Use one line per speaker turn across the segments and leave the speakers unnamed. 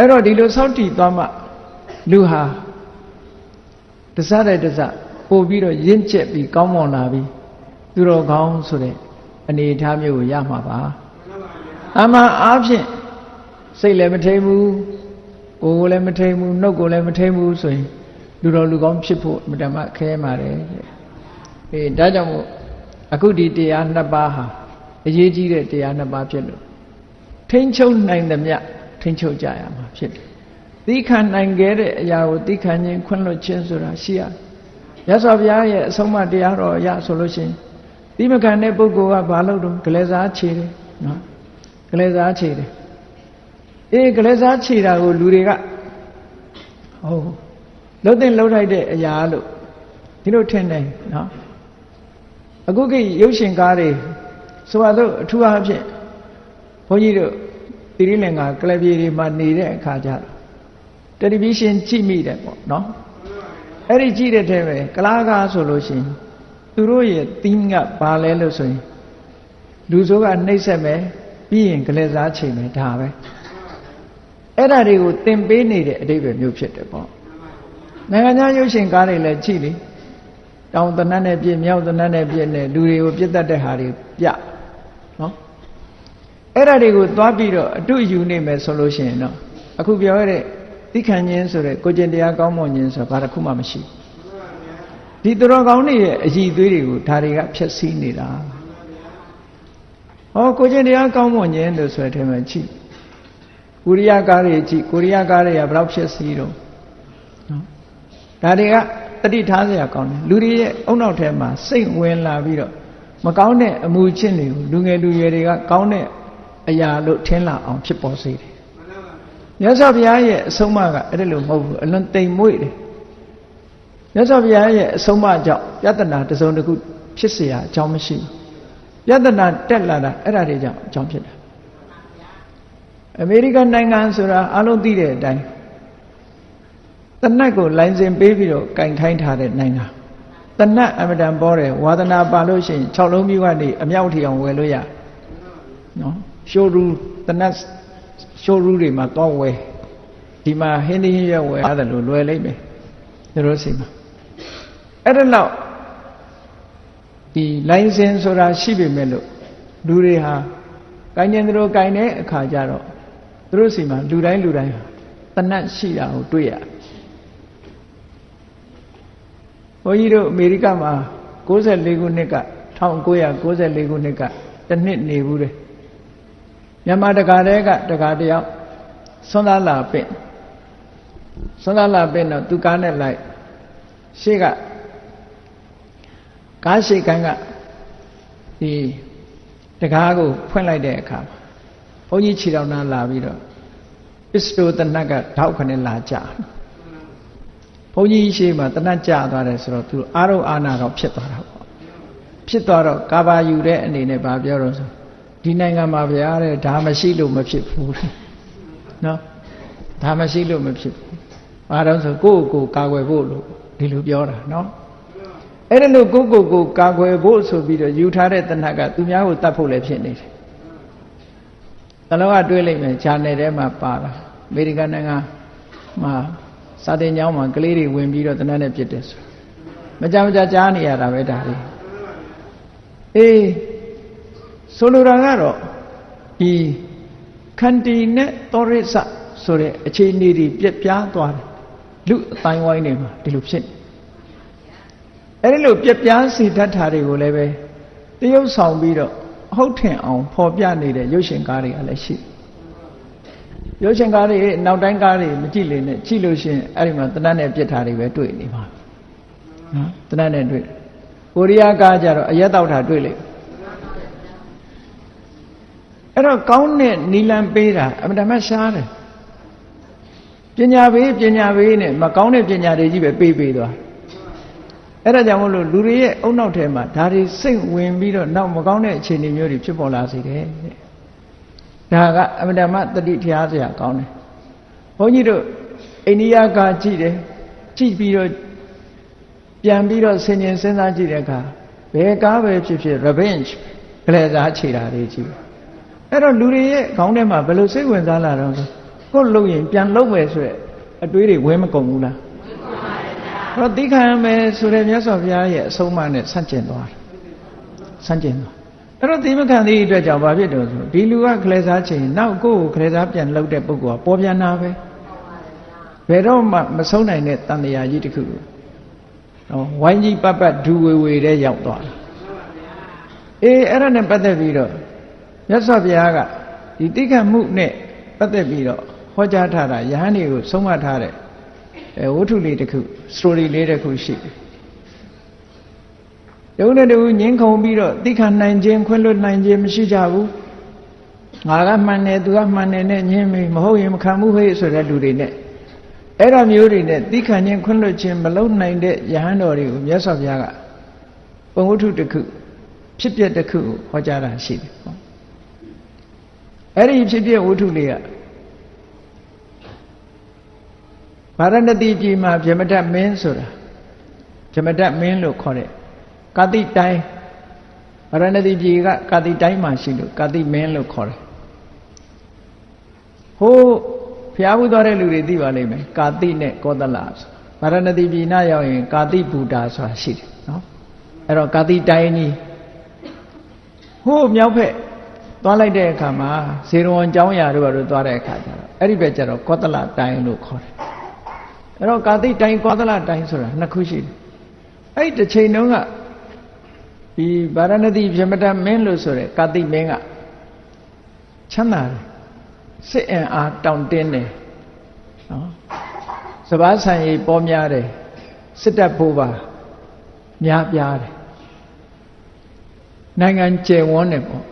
အဲ့တော့ဒီလိုစောင့်တည်သွားမှလူဟာတစားတဲ့တစားပို့ပြီးတော့ရင့်ကျက်ပြီးကောင်းမွန်လာပြီးသူတော်ကောင်းဆိုတဲ့အနေအထားမျိုးကိုရမှာပါအမှန်အားဖြင့်စိတ်လည်းမထိန်ဘူးကိုယ်ကိုလည်းမထိန်ဘူးနှုတ်ကိုလည်းမထိန်ဘူးဆိုရင်လူတော်လူကောင်းဖြစ်ဖို့မတမခဲပါတယ်အေးဒါကြောင့်မို့အခုဒီတရားနှစ်ပါးဟာအရေးကြီးတဲ့တရားနှစ်ပါးဖြစ်လို့ထိမ့်ချုပ်နိုင်သမျှ ထိမ့်ချုပ်ကြရမှာဖြစ်တယ်။သီးခံနိုင်ခဲ့တဲ့အရာကိုသီးခံခြင်းခွင့်လွှတ်ခြင်းဆိုတာရှိရ။ရသော်ဘုရားရဲ့အဆုံးအမတရားတော်အရဆိုလို့ရှိရင်သီးမခံတဲ့ပုဂ္ဂိုလ်ကဘာလုပ်တော့ဂလဲစားခြေတယ်နော်။ဂလဲစားခြေတယ်။အေးဂလဲစားခြေတာကိုလူတွေကဟုတ်လှုပ်တဲ့လှုပ်လိုက်တဲ့အရာလို့ဒီလိုထင်တယ်နော်။အခုကိရုပ်ရှင်ကားတွေဆိုတော့အထူးအားဖြင့်ဘုန်းကြီးတို့ တိရိလင်္ကာကလပြေတွေမှာနေတဲ့အခါကျတော့တယ်လီဗီရှင်းကြည့်မိတယ်ပေါ့နော်အဲ့ဒီကြည့်တဲ့ထဲပဲကလားကားဆိုလို့ရှိရင်သူတို့ရဲ့သီးကဘာလဲလို့ဆိုရင်လူဆိုးကနှိမ့်ဆက်မယ်ပြီးရင်ကလေးစားချိန်မယ်ဒါပဲအဲ့ဒါတွေကိုသင်ပေးနေတဲ့အတိတ်ပဲမျိုးဖြစ်တယ်ပေါ့နိုင်ငံခြားရုပ်ရှင်ကားတွေလည်းကြည့်လေတောင်တနတ်နဲ့ပြည့်မြောက်တနတ်နဲ့ပြည့်နဲ့လူတွေကိုပြစ်တတ်တဲ့ဟာတွေပြနော် အဲ့ဒါတွေကိုသွားပြီးတော့အတုယူနေမယ်ဆိုလို့ရှိရင်တော့အခုပြောရတဲ့သိခံခြင်းဆိုတဲ့ကိုကျင့်တရားကောင်းမွန်ခြင်းဆိုတာဘာတစ်ခုမှမရှိဒီသူတော်ကောင်းတွေရဲ့အည်သွေးတွေကိုဒါတွေကဖျက်ဆီးနေတာဟောကိုကျင့်တရားကောင်းမွန်ခြင်းလို့ဆိုတဲ့ထဲမှာကြည့်ကိုရိယာကားတွေကြည့်ကိုရိယာကားတွေကဘယ်တော့ဖျက်ဆီးတော့နော်ဒါတွေကတတိထားစရာကောင်းတယ်လူတွေရဲ့အုံနောက်ထဲမှာစိတ်ဝင်လာပြီးတော့မကောင်းတဲ့အမှုချင်းတွေကိုလူငယ်လူရွယ်တွေကကောင်းတဲ့ အရာလို့ထင်လာအောင်ဖြစ်ပေါ်စေတယ်မြတ်စွာဘုရားရဲ့အဆုံးအမကအဲ့ဒါလို့မဟုတ်ဘူးအလွန်တိမ်မွေ့တယ်မြတ်စွာဘုရားရဲ့အဆုံးအမကြောင့်ယတနာတစ်စုံတစ်ခုဖြစ်เสียအကြောင်းမရှိဘူးယတနာတက်လာတာအဲ့ဒါတွေကြောင့်အကြောင်းဖြစ်တာအမေရိကန်နိုင်ငံဆိုတာအလုံးသိတဲ့အတိုင်းတနတ်ကိုလိုင်စင်ပေးပြီးတော့ကင်ခိုင်းထားတဲ့နိုင်ငံတနတ်အမတန်ပေါ်တယ်ဝါသနာပါလို့ရှိရင်6လုံးမျိုးကနေအမြောက်ထီအောင်ဝယ်လို့ရနော် ရှိုးရူတနတ်ရှိုးရူတွေမှာတော့ဝယ်ဒီမှာဟင်းသီးဟင်းရွက်ဝယ်ရတယ်လို့လွယ်လိမ့်မယ်သူတို့စီမှာအဲ့ဒါတော့ဒီလိုင်စင်ဆိုတာရှိပေမဲ့လို့လူတွေဟာကိုင်းကျင်သူတို့ကိုင်းတဲ့အခါကျတော့သူတို့စီမှာလူတိုင်းလူတိုင်းဟာတနတ်ရှိတာကိုတွေ့ရဘုန်းကြီးတို့အမေရိကမှာ94ခုနှစ်က1994ခုနှစ်ကတစ်နှစ်နေဘူးတယ် မြန်မာတကာတဲကတကာတယောက်ဆွမ်းသားလာပင့်ဆွမ်းသားလာပင့်တော့သူကားနဲ့လိုက်ရှေ့ကကားရှိကန်းကဒီတကားကိုဖွင့်လိုက်တဲ့အခါမှာဘုန်းကြီးခြေတော်နာလာပြီးတော့ပစ္စတိုတနတ်ကထောက်ခနဲ့လာကြဘုန်းကြီးရှေ့မှာတနတ်ကြသွားတယ်ဆိုတော့သူအားရုံအာနာတော့ဖြစ်သွားတာပေါ့ဖြစ်သွားတော့ကာဘာယူတဲ့အနေနဲ့ဗာပြောတော့ဆို ဒီနိုင်ငံမှာဗျာတဲ့ဒါမရှိလို့မဖြစ်ဘူးနော်ဒါမရှိလို့မဖြစ်ဘူးဘာတော့ဆိုကိုယ့်ကိုယ်ကာကွယ်ဖို့လို့ဒီလိုပြောတာနော်အဲ့ဒါလို့ကိုယ့်ကိုယ်ကိုကာကွယ်ဖို့ဆိုပြီးတော့ယူထားတဲ့တဏှတ်ကသူများကိုတတ်ဖို့လည်းဖြစ်နေတယ်တလောကတွေးလိုက်မယ်ဂျာနယ်ထဲမှာပါလာအမေရိကန်နိုင်ငံမှာစာတင်ကျောင်းမှာကလေးတွေဝင်ပြီးတော့တဏှတ်နဲ့ပြစ်တယ်ဆိုမကြမကြကြားနေရတာပဲဒါလေးအေး ဆိုလိုတာကတော့ဒီခန္တီနဲ့သောရိစဆိုတဲ့အခြေအနေတွေပြက်ပြားသွားတယ်လူအတိုင်းဝိုင်းတွေမှာဒီလိုဖြစ်နေအဲဒီလိုပြက်ပြားစေတတ်တာတွေကိုလည်းပဲတရုပ်ဆောင်ပြီးတော့အဟုတ်ထင်အောင်ဖော်ပြနေတဲ့ရုပ်ရှင်ကားတွေကလည်းရှိရုပ်ရှင်ကားတွေနောက်တိုင်းကားတွေမကြည့်လေနဲ့ကြည့်လို့ရှိရင်အဲ့ဒီမှာတနတ်နဲ့ပြစ်တာတွေပဲတွေ့နေပါနော်တနတ်နဲ့တွေ့ကိုရီးယားကားကြတော့အရက်တောက်တာတွေ့လေ အဲ့တော့ကောင်းတဲ့နီလန်ပေးတာအမှန်တမ်းရှားတယ်ပညာပေးပညာပေးနဲ့မကောင်းတဲ့ပညာတွေကြီးပဲပေးပေးသွားအဲ့ဒါကြောင့်မလို့လူတွေရဲ့အုံနောက်ထဲမှာဒါတွေစိတ်ဝင်ပြီးတော့နောက်မကောင်းတဲ့အခြေအနေမျိုးတွေဖြစ်ပေါ်လာစေတယ်တဲ့ဒါကအမှန်တမ်းတတိတရားစရာကောင်းတယ်ဘုန်းကြီးတို့အိန္ဒိယကကြည့်တယ်ကြည့်ပြီးတော့ပြန်ပြီးတော့ဆင်ញင်စဉ်းစားကြည့်တဲ့အခါဘယ်ကားပဲဖြစ်ဖြစ် revenge ကလေးစားခြေတာတွေကြည့် အဲ့တော့လူတွေရဲ့ခေါင်းထဲမှာဘယ်လိုစိတ်ဝင်စားလာတော့ဆိုကိုယ်လုံရင်ပြန်လုံမယ်ဆိုရက်အတွေးတွေဝဲမကုန်ဘူးလားအဲ့တော့တိခံမယ်ဆိုတဲ့မြတ်စွာဘုရားရဲ့အဆုံးအမနဲ့ဆန့်ကျင်သွားတယ်ဆန့်ကျင်သွားအဲ့တော့ဒီမခံသေးတဲ့အတွက်ကြောင့်ဘာဖြစ်တယ်ဆိုဒီလူကခလဲစားချိန်နောက်ကိုယ့်ကိုခလဲစားပြန်လှုပ်တဲ့ပုဂ္ဂိုလ်ကပေါ်ပြန်တာပဲဘယ်တော့မှမဆုံးနိုင်တဲ့တန်တရားကြီးတစ်ခုနော်ဝိုင်းကြီးပတ်ပတ်ဒူဝေဝေတဲ့ရောက်သွားတယ်အေးအဲ့ဒါနဲ့ပတ်သက်ပြီးတော့ မြတ်စွာဘုရားကဒီတိခတ်မှုနဲ့ပတ်သက်ပြီးတော့ဟောကြားထားတာယဟန်တွေကိုဆုံးမထားတဲ့အဲဝတ္ထုလေးတစ်ခု story လေးတစ်ခုရှိတယ်။ယုံတဲ့တူငင်းခုန်ပြီးတော့တိခတ်နိုင်ခြင်းခွင့်လွတ်နိုင်ခြင်းမရှိကြဘူး။ငါကမှန်တယ်သူကမှန်တယ်နဲ့ညင်းပြီမဟုတ်ရင်မခံဘူးဟဲ့ဆိုတဲ့လူတွေနဲ့အဲ့ဒါမျိုးတွေနဲ့တိခတ်ခြင်းခွင့်လွတ်ခြင်းမလုပ်နိုင်တဲ့ယဟန်တော်တွေကိုမြတ်စွာဘုရားကပုံဝတ္ထုတစ်ခုဖြစ်ပျက်တစ်ခုကိုဟောကြားတာရှိတယ်။ အဲ့ဒီဖြစ်ပျက်ဝတ္ထုလေးကဗာရဏသီပြည်မှာဗြဟ္မတမင်းဆိုတာဗြဟ္မတမင်းလို့ခေါ်တဲ့ကာတိတိုင်းဗာရဏသီပြည်ကကာတိတိုင်းမှာရှိလို့ကာတိမင်းလို့ခေါ်တယ်ဟိုးဖျားဘူးသွားတဲ့လူတွေသိပါလိမ့်မယ်ကာတိနဲ့ကောသလဆိုဗာရဏသီပြည်နားရောက်ရင်ကာတိဘူတာဆိုတာရှိတယ်နော်အဲ့တော့ကာတိတိုင်းကြီးဟိုးမြောက်ဖက် သွားလိုက်တဲ့အခါမှာဇေရဝံကျောင်းရာတို့ဘာလို့သွားတဲ့အခါကျတော့အဲ့ဒီဘက်ကျတော့ကောသလတိုင်းလို့ခေါ်တယ်အဲ့တော့ကာတိတိုင်းကောသလတိုင်းဆိုတာနှစ်ခုရှိတယ်အဲ့ဒီတစ်ချိန်တုန်းကဒီဗာရဏသီပြမတမင်းလို့ဆိုတဲ့ကာတိမင်းကချမ်းသာတယ်စစ်အင်အားတောင့်တင်းတယ်နော်စပားဆံရည်ပေါ်များတယ်စစ်တပ်ဖို့ပါများပြားတယ်နိုင်ငံကျယ်ဝန်းတယ်ပေါ့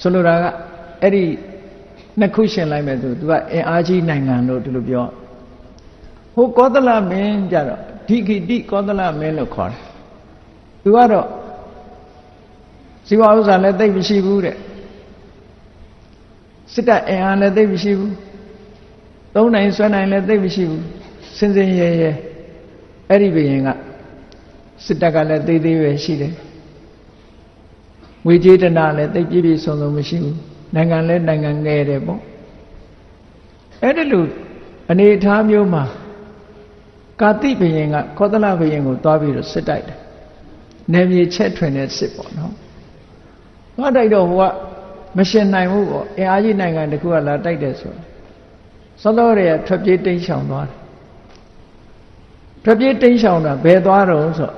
ဆိုလိုတာကအဲ့ဒီနှစ်ခုရှင်လိုက်မယ်ဆိုသူကအင်အားကြီးနိုင်ငံလို့ဒီလိုပြောဟိုကောသလမင်းကြတော့ဒီခိတိကောသလမင်းလို့ခေါ်တယ်သူကတော့ဇီဝဥစ္စာလည်းသိပ်မရှိဘူးတဲ့စစ်တပ်အင်အားလည်းသိပ်မရှိဘူးသုံးနိုင်ဆွဲနိုင်လည်းသိပ်မရှိဘူးစင်စင်ရဲရဲအဲ့ဒီဘယင်ကစစ်တပ်ကလည်းသေးသေးပဲရှိတယ် ငွေကြေးတနာလည်းသိပ်ပြည့်ပြည့်စုံစုံမရှိဘူးနိုင်ငံလည်းနိုင်ငံငယ်တယ်ပေါ့အဲ့ဒီလိုအနေအထားမျိုးမှာကာတိဘယင်ကခောသလဘယင်ကိုသွားပြီးတော့စစ်တိုက်တယ်နယ်မြေချက်ထွင်တဲ့စစ်ပေါ့နော်သွားတိုက်တော့ဟိုကမရှင်နိုင်ဘူးပေါ့အင်အားကြီးနိုင်ငံတခုကလာတိုက်တယ်ဆိုသောတော်တွေကထွက်ပြေးတိမ်းရှောင်သွားတယ်ထွက်ပြေးတိမ်းရှောင်တာဘယ်သွားတော့ဆို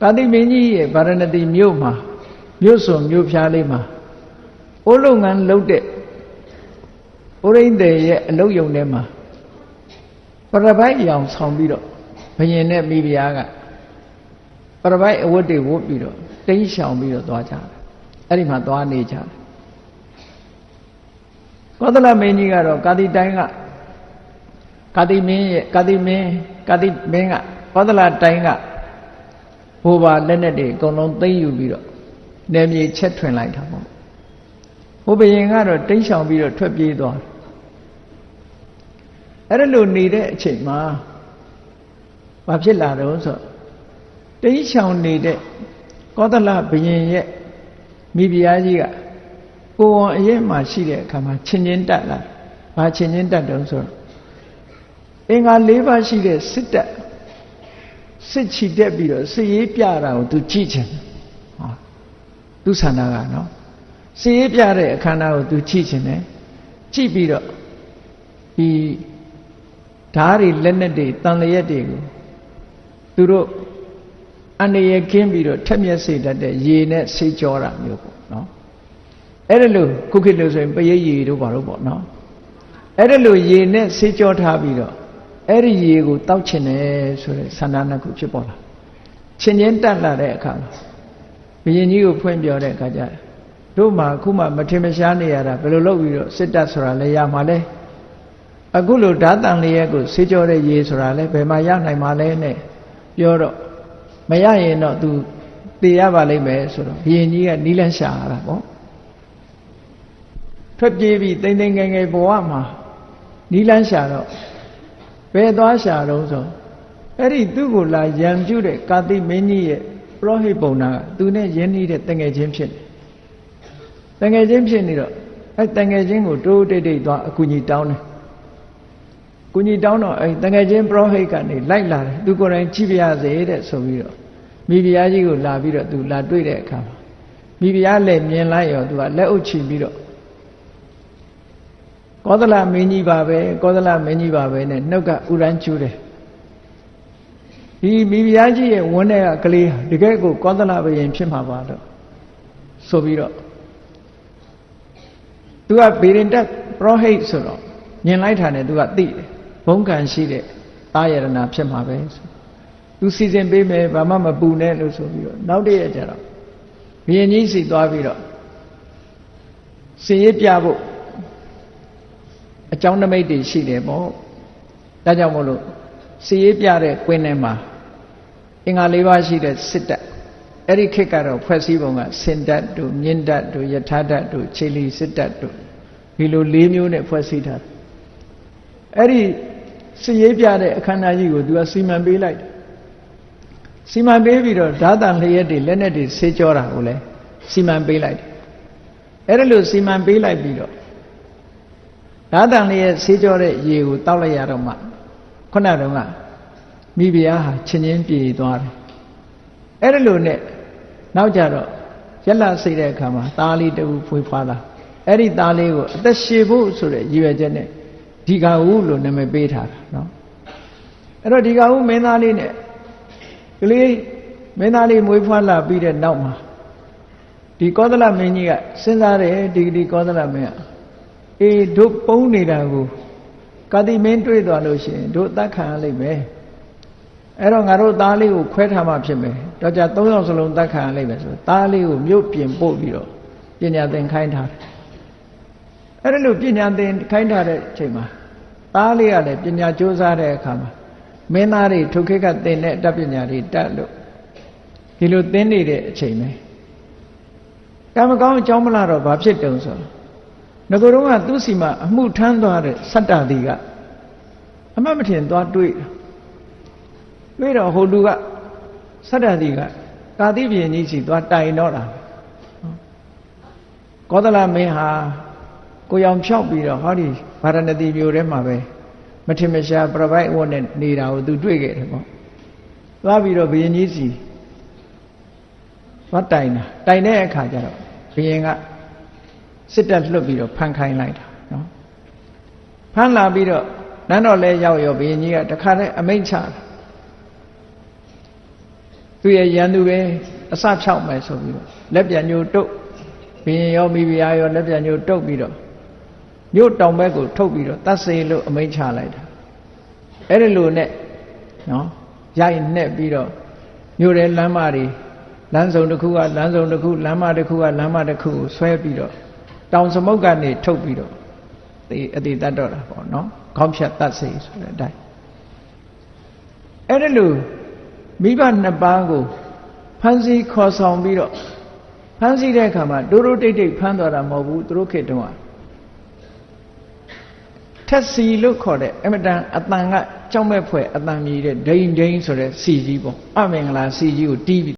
ကာတိမင်းကြီးရဲ့ဗာရဏသီမြို့မှာမြို့စွန်မြို့ဖျားလေးမှာအိုးလုပ်ငန်းလုပ်တဲ့ဥရိန္ဒေရဲ့အလုတ်ယုံထဲမှာပရပိုက်ရောင်ဆောင်ပြီးတော့ဘယင်နဲ့မိဖုရားကပရပိုက်အဝတ်တွေဝတ်ပြီးတော့တိမ်းရှောင်ပြီးတော့သွားကြတယ်အဲ့ဒီမှာသွားနေကြတယ်ကောသလမင်းကြီးကတော့ကာတိတိုင်းကကာတိမင်းရဲ့ကာတိမင်းကာတိမင်းကကောသလတိုင်းက ဘိုးဘာလက်နဲ့တွေအကုန်လုံးသိမ့်ယူပြီးတော့နယ်မြေချက်ထွင်လိုက်တာပေါ့ဘုဘယင်ကတော့တိမ်းရှောင်ပြီးတော့ထွက်ပြေးသွားတယ်အဲ့ဒါလိုနေတဲ့အချိန်မှာဘာဖြစ်လာတော့ဆိုတိမ်းရှောင်နေတဲ့ကောသလဘယင်ရဲ့မိဖုရားကြီးကကိုဝန်အရင်မှရှိတဲ့အခါမှာချင်းချင်းတက်လာဘာချင်းချင်းတက်တုံးဆိုတော့အင်္ဂါ၄ပါးရှိတဲ့စစ်တက် စစ်ချီတက်ပြီးတော့စစ်ရေးပြတာကိုသူကြည့်ချင်ဟောသူဆန္ဒကနော်စစ်ရေးပြတဲ့အခမ်းအနားကိုသူကြည့်ချင်တယ်ကြည့်ပြီးတော့ဒီဓားတွေလက်နဲ့တွေတန်လျက်တွေကိုသူတို့အနေရခင်းပြီးတော့ထက်မြက်စေတတ်တဲ့ရေနဲ့ဆေးကြောတာမျိုးပေါ့နော်အဲ့ဒါလို့ခုခေတ်လို့ဆိုရင်ပရိရေတို့ဘာလို့ပေါ့နော်အဲ့ဒါလို့ရေနဲ့ဆေးကြောထားပြီးတော့ အဲ့ဒီရေကိုတောက်ချင်တယ်ဆိုတဲ့ဆန္ဒနှစ်ခုဖြစ်ပေါ်လာချင်းချင်းတက်လာတဲ့အခါမှာဘုရင်ကြီးကိုဖွင့်ပြောတဲ့အခါကျတို့မှအခုမှမထင်မရှားနေရတာဘယ်လိုလုပ်ပြီးတော့စစ်တပ်ဆိုတာလဲရမှာလဲအခုလိုဓာတန်လေးရဲ့ကိုဆေးကြောတဲ့ရေဆိုတာလဲဘယ်မှာရနိုင်မှာလဲနဲ့ပြောတော့မရရင်တော့ तू တေရပါလိမ့်မယ်ဆိုတော့ဘုရင်ကြီးကနီးလန်းရှာရတာပေါ့ထွက်ပြေးပြီးတိမ်တိမ်ငယ်ငယ်ဘဝမှာနီးလန်းရှာတော့ ဘယ်သွားရှာတော့ဆိုအဲ့ဒီသူ့ကိုလာရံပြုတဲ့ကာတိမင်းကြီးရဲ့ပရောဟိတ်ပုံနာကသူနဲ့ရင်းနှီးတဲ့တငယ်ချင်းဖြစ်နေတငယ်ချင်းဖြစ်နေတော့အဲတန်ငယ်ချင်းကိုတိုးတိတ်တိတ်သွားအကူကြီးတောင်းတယ်ကူကြီးတောင်းတော့အဲတန်ငယ်ချင်းပရောဟိတ်ကနေလိုက်လာတယ်သူကိုယ်တိုင်ကြည့်ပြရစေတဲ့ဆိုပြီးတော့မိဖုရားကြီးကိုလာပြီးတော့သူလာတွေ့တဲ့အခါမှာမိဖုရားလည်းမြင်လိုက်ရောသူကလက်အုပ်ချပြီးတော့ ကောသလမင်းကြီးပါပဲကောသလမင်းကြီးပါပဲနဲ့နှုတ်ကဥရန်ကျူးတယ်ဒီမိဖုရားကြီးရဲ့ဝန်းထဲကကလေးဟာတကယ်ကိုကောသလဘယင်ဖြစ်မှာပါတော့ဆိုပြီးတော့သူကဗေရင်တက်ပရောဟိတ်ဆိုတော့မြင်လိုက်တာနဲ့သူကသိတယ်ဘုံကံရှိတဲ့တာယရဏဖြစ်မှာပဲဆိုသူစီစဉ်ပေးမယ်ဘာမှမပူနဲ့လို့ဆိုပြီးတော့နောက်တည့်ရကြတော့ဘုရင်ကြီးစီသွားပြီးတော့စင်ရပြဖို့ အကြောင်းနမိတ်တွေရှိတယ်ပေါ့ဒါကြောင့်မို့လို့စည်ရေးပြတဲ့ကွင်းထဲမှာအင်္ဂါ၄ပါးရှိတဲ့စစ်တပ်အဲ့ဒီခေတ်ကတော့ဖွဲ့စည်းပုံကစင်တပ်တို့မြင့်တပ်တို့ယထာတပ်တို့ခြေလီစစ်တပ်တို့ဒီလို၄မျိုးနဲ့ဖွဲ့စည်းထားတယ်အဲ့ဒီစည်ရေးပြတဲ့အခမ်းအနားကြီးကိုသူကစီမံပေးလိုက်တယ်စီမံပေးပြီးတော့ဓာတန်လျက်တွေလက်နဲ့တွေဆေးကြောတာကိုလည်းစီမံပေးလိုက်တယ်အဲ့ဒါလို့စီမံပေးလိုက်ပြီးတော့ ဓာတန်လျက်ဆေးကြောတဲ့ရေကိုတောက်လိုက်ရတော့မှခုနတုန်းကမိဖုရားဟာချင်းချင်းပြေသွားတယ်အဲ့ဒါလို့နဲ့နောက်ကြတော့ရက်လာစိတ်တဲ့အခါမှာသားလေးတူဖွေးဖွားလာအဲ့ဒီသားလေးကိုအသက်ရှည်ဖို့ဆိုတဲ့ရည်ရွယ်ချက်နဲ့ဒီကဟုလို့နာမည်ပေးထားတာနော်အဲ့တော့ဒီကဟုမင်းသားလေးနဲ့ကလေးမင်းသားလေးမွေးဖွားလာပြီးတဲ့နောက်မှာဒီကောသလမင်းကြီးကစဉ်းစားတယ်ဒီဒီကောသလမင်းက အေးတို့ပုံနေတာကိုကာတိမင်းတွေ့သွားလို့ရှိရင်တို့အသက်ခံရလိမ့်မယ်အဲ့တော့ငါတို့သားလေးကိုခွဲထားမှဖြစ်မယ်တော့ကြ၃ယောက်စလုံးသက်ခံရလိမ့်မယ်ဆိုသားလေးကိုမြို့ပြင်ပို့ပြီးတော့ပညာသင်ခိုင်းထားတယ်အဲ့ဒါလို့ပညာသင်ခိုင်းထားတဲ့အချိန်မှာသားလေးကလည်းပညာကြိုးစားတဲ့အခါမှာမင်းသားတွေထုခေတ်ကသင်တဲ့အတတ်ပညာတွေတတ်လို့ဒီလိုသင်နေတဲ့အချိန်ပဲကံမကောင်းအကြောင်းမလားတော့ဘာဖြစ်တုံဆိုတော့ ငကိုယ်တော့ကသူ့စီမှာအမှုထမ်းသွားတဲ့စတ္တတိကအမှတ်မထင်သွားတွေ့တာတွေ့တော့ဟိုလူကစတ္တတိကကာတိပြင်းကြီးစီသွားတိုင်တော့တာကောသလမင်းဟာကိုရောင်ဖြောက်ပြီးတော့ဟောဒီဗာရဏသီမြို့ထဲမှာပဲမထင်မရှားပြပိုက်ဝတ်နဲ့နေတာကိုသူတွေ့ခဲ့တယ်ပေါ့သွားပြီးတော့ဘုရင်ကြီးစီသွားတိုင်တာတိုင်တဲ့အခါကျတော့ဘုရင်က စစ်တပ်လွတ်ပြီးတော့ဖမ်းခိုင်းလိုက်တာနော်ဖမ်းလာပြီးတော့နန်းတော်လဲရောက်ရောဘုရင်ကြီးကတခါတည်းအမိန့်ချတာသူရဲ့ရန်သူပဲအစဖြောက်မယ်ဆိုပြီးတော့လက်ပြန်ညိုတုတ်ဘုရင်ရောမိဖုရားရောလက်ပြန်ညိုတုတ်ပြီးတော့မြို့တောင်ဘက်ကိုထုတ်ပြီးတော့တတ်စေလို့အမိန့်ချလိုက်တာအဲ့ဒီလိုနဲ့နော်ရိုက်နှက်ပြီးတော့မြို့ရဲလမ်းမတွေလမ်းစုံတစ်ခုကလမ်းစုံတစ်ခုလမ်းမတစ်ခုကလမ်းမတစ်ခုကိုဆွဲပြီးတော့ တောင်စမုတ်ကနေထုတ်ပြီးတော့ဒီအတိတတ်တော့တာပေါ့နော်ခေါင်းဖြတ်တတ်စေဆိုတဲ့အတိုင်းအဲ့ဒါလို့မိဘနှစ်ပါးကိုဖမ်းဆီးခေါ်ဆောင်ပြီးတော့ဖမ်းဆီးတဲ့အခါမှာဒိုးဒိုးတိတ်တိတ်ဖမ်းသွားတာမဟုတ်ဘူးသူတို့ခေတ်တုန်းကထက်စီလို့ခေါ်တဲ့အမတန်အတန်ကကြောက်မဲ့ဖွယ်အတန်မြည်တဲ့ဒိန်ဒိန်ဆိုတဲ့စီကြီးပေါ့အမင်္ဂလာစီကြီးကိုတီးပြီး